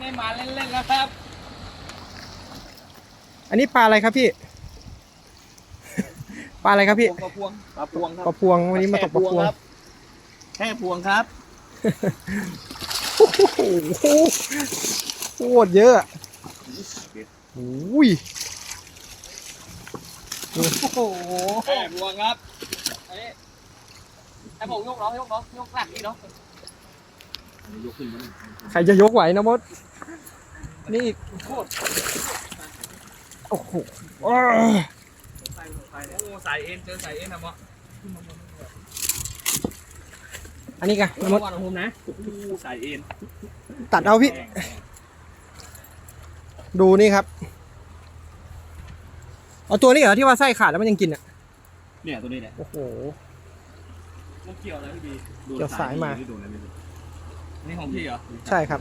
นี่มาเล่นๆนะครับ อันนี้ปลาอะไรครับพี่ ปลาอะไรครับพี่ปลาพวงปลาพวงครัปลาพวงวันนี้มาตกปลาพวงครับแค่พวงครับโอ้โหโคตรเยอะอะโอ้ยโอ้โหแค่พวงครับอันนี้ให้ผมยกเนาะยกเนาะยกหลักนี่เนาะยกขึ้นมา ใครจะยกไหวนะมด นี่อีกโคตรโอ้โหอ้าใส่ใส่โอ้ใส่เอ็นเจอใส่เอ็นนะมะอันนี้กันน้นะมดวันของผมนะโอ้ใส่เอ็นตัดเอาพี่ ดูนี่ครับ เอาตัวนี้เหรอที่ว่าไส้ขาดแล้วมันยังกินอะ เนี่ยตัวนี้เนี่ยโอ้โหมันเกี่ยวอะไรพี่บีเกี่ยวสายมา นี่ของพี่เหรอ ใช่ครับ